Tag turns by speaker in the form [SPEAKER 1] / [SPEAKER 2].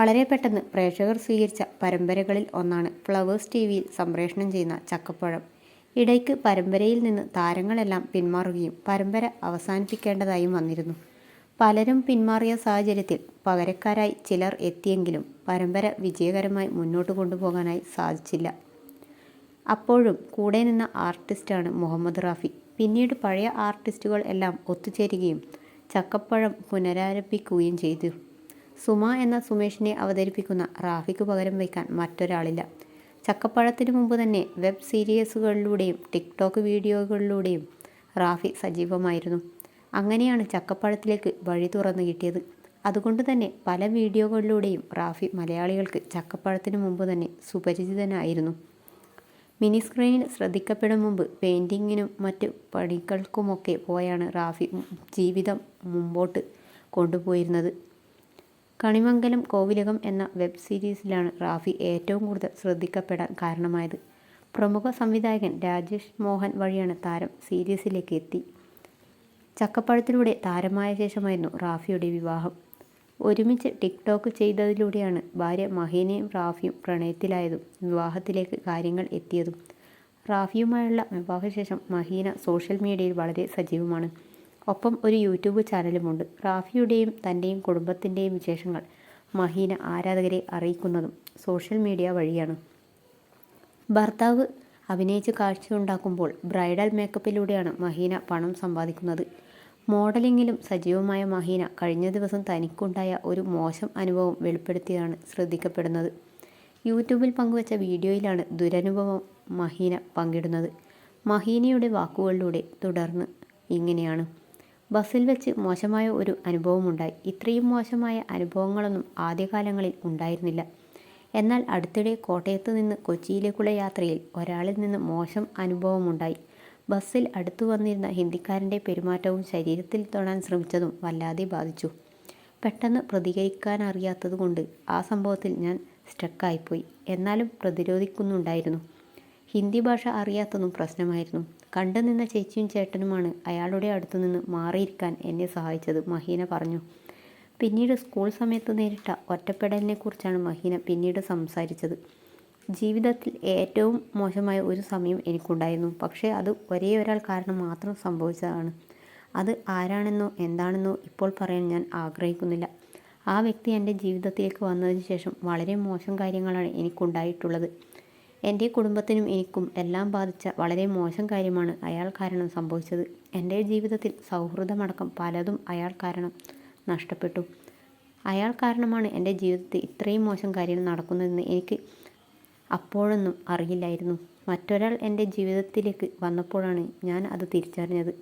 [SPEAKER 1] വളരെ പെട്ടെന്ന് പ്രേക്ഷകർ സ്വീകരിച്ച പരമ്പരകളിൽ ഒന്നാണ് ഫ്ലവേഴ്സ് ടി വിയിൽ സംപ്രേഷണം ചെയ്യുന്ന ചക്കപ്പഴം. ഇടയ്ക്ക് പരമ്പരയിൽ നിന്ന് താരങ്ങളെല്ലാം പിന്മാറുകയും പരമ്പര അവസാനിപ്പിക്കേണ്ടതായും വന്നിരുന്നു. പലരും പിന്മാറിയ സാഹചര്യത്തിൽ പകരക്കാരായി ചിലർ എത്തിയെങ്കിലും പരമ്പര വിജയകരമായി മുന്നോട്ട് കൊണ്ടുപോകാനായി സാധിച്ചില്ല. അപ്പോഴും കൂടെ നിന്ന ആർട്ടിസ്റ്റാണ് മുഹമ്മദ് റാഫി. പിന്നീട് പഴയ ആർട്ടിസ്റ്റുകൾ എല്ലാം ഒത്തുചേരുകയും ചക്കപ്പഴം പുനരാരംഭിക്കുകയും ചെയ്തു. സുമ എന്ന സുമേഷിനെ അവതരിപ്പിക്കുന്ന റാഫിക്ക് പകരം വയ്ക്കാൻ മറ്റൊരാളില്ല. ചക്കപ്പഴത്തിന് മുമ്പ് തന്നെ വെബ് സീരീസുകളിലൂടെയും ടിക്ടോക്ക് വീഡിയോകളിലൂടെയും റാഫി സജീവമായിരുന്നു. അങ്ങനെയാണ് ചക്കപ്പഴത്തിലേക്ക് വഴി തുറന്നു കിട്ടിയത്. അതുകൊണ്ട് തന്നെ പല വീഡിയോകളിലൂടെയും റാഫി മലയാളികൾക്ക് ചക്കപ്പഴത്തിന് മുമ്പ് തന്നെ സുപരിചിതനായിരുന്നു. മിനി സ്ക്രീനിൽ ശ്രദ്ധിക്കപ്പെടും മുമ്പ് പെയിന്റിങ്ങിനും മറ്റ് പണികൾക്കുമൊക്കെ പോയാണ് റാഫി ജീവിതം മുമ്പോട്ട് കൊണ്ടുപോയിരുന്നത്. കണിമംഗലം കോവിലകം എന്ന വെബ് സീരീസിലാണ് റാഫി ഏറ്റവും കൂടുതൽ ശ്രദ്ധിക്കപ്പെടാൻ കാരണമായത്. പ്രമുഖ സംവിധായകൻ രാജേഷ് മോഹൻ വഴിയാണ് താരം സീരീസിലേക്ക് എത്തി. ചക്കപ്പഴത്തിലൂടെ താരമായ ശേഷമായിരുന്നു റാഫിയുടെ വിവാഹം. ഒരുമിച്ച് ടിക്ടോക്ക് ചെയ്തതിലൂടെയാണ് ഭാര്യ മഹീനയും റാഫിയും പ്രണയത്തിലായതും വിവാഹത്തിലേക്ക് കാര്യങ്ങൾ എത്തിയതും. റാഫിയുമായുള്ള വിവാഹശേഷം മഹീന സോഷ്യൽ മീഡിയയിൽ വളരെ സജീവമാണ്. ഒപ്പം ഒരു യൂട്യൂബ് ചാനലുമുണ്ട്. റാഫിയുടെയും തന്റെയും കുടുംബത്തിന്റെയും വിശേഷങ്ങൾ മഹീന ആരാധകരെ അറിയിക്കുന്നതും സോഷ്യൽ മീഡിയ വഴിയാണ്. ഭർത്താവ് അഭിനയിച്ച് കാഴ്ചയുണ്ടാക്കുമ്പോൾ ബ്രൈഡൽ മേക്കപ്പിലൂടെയാണ് മഹീന പണം സമ്പാദിക്കുന്നത്. മോഡലിങ്ങിലും സജീവമായ മഹീന കഴിഞ്ഞ ദിവസം തനിക്കുണ്ടായ ഒരു മോശം അനുഭവം വെളിപ്പെടുത്തിയാണ് ശ്രദ്ധിക്കപ്പെടുന്നത്. യൂട്യൂബിൽ പങ്കുവച്ച വീഡിയോയിലാണ് ദുരനുഭവം മഹീന പങ്കിടുന്നത്. മഹീനയുടെ വാക്കുകളിലൂടെ തുടർന്ന് ഇങ്ങനെയാണ്. ബസ്സിൽ വെച്ച് മോശമായ ഒരു അനുഭവമുണ്ടായി. ഇത്രയും മോശമായ അനുഭവങ്ങളൊന്നും ആദ്യകാലങ്ങളിൽ ഉണ്ടായിരുന്നില്ല. എന്നാൽ അടുത്തിടെ കോട്ടയത്ത് നിന്ന് കൊച്ചിയിലേക്കുള്ള യാത്രയിൽ ഒരാളിൽ നിന്ന് മോശം അനുഭവമുണ്ടായി. ബസ്സിൽ അടുത്തു വന്നിരുന്ന ഹിന്ദിക്കാരന്റെ പെരുമാറ്റവും ശരീരത്തിൽ തൊടാൻ ശ്രമിച്ചതും വല്ലാതെ ബാധിച്ചു. പെട്ടെന്ന് പ്രതികരിക്കാനറിയാത്തതുകൊണ്ട് ആ സംഭവത്തിൽ ഞാൻ സ്റ്റക്കായിപ്പോയി. എന്നാലും പ്രതിരോധിക്കുന്നുണ്ടായിരുന്നു. ഹിന്ദി ഭാഷ അറിയാത്തതും പ്രശ്നമായിരുന്നു. കണ്ടു നിന്ന ചേച്ചിയും ചേട്ടനുമാണ് അയാളുടെ അടുത്തു നിന്ന് മാറിയിരിക്കാൻ എന്നെ സഹായിച്ചത് മഹീന പറഞ്ഞു. പിന്നീട് സ്കൂൾ സമയത്ത് നേരിട്ട ഒറ്റപ്പെടലിനെക്കുറിച്ചാണ് മഹീന പിന്നീട് സംസാരിച്ചത്. ജീവിതത്തിൽ ഏറ്റവും മോശമായ ഒരു സമയം എനിക്കുണ്ടായിരുന്നു. പക്ഷേ അത് ഒരേ ഒരാൾ കാരണം മാത്രം സംഭവിച്ചതാണ്. അത് ആരാണെന്നോ എന്താണെന്നോ ഇപ്പോൾ പറയാൻ ഞാൻ ആഗ്രഹിക്കുന്നില്ല. ആ വ്യക്തി എന്റെ ജീവിതത്തിലേക്ക് വന്നതിന് ശേഷം വളരെ മോശം കാര്യങ്ങളാണ് എനിക്കുണ്ടായിട്ടുള്ളത്. എന്റെ കുടുംബത്തിനും എനിക്കും എല്ലാം ബാധിച്ച വളരെ മോശം കാര്യമാണ് അയാൾ കാരണം സംഭവിച്ചത്. എന്റെ ജീവിതത്തിൽ സൗഹൃദമടക്കം പലതും അയാൾ കാരണം നഷ്ടപ്പെട്ടു. അയാൾ കാരണമാണ് എന്റെ ജീവിതത്തിൽ ഇത്രയും മോശം കാര്യങ്ങൾ നടക്കുന്നതെന്ന് എനിക്ക് അപ്പോഴൊന്നും അറിയില്ലായിരുന്നു. മറ്റൊരാൾ എന്റെ ജീവിതത്തിലേക്ക് വന്നപ്പോഴാണ് ഞാൻ അത് തിരിച്ചറിഞ്ഞത്.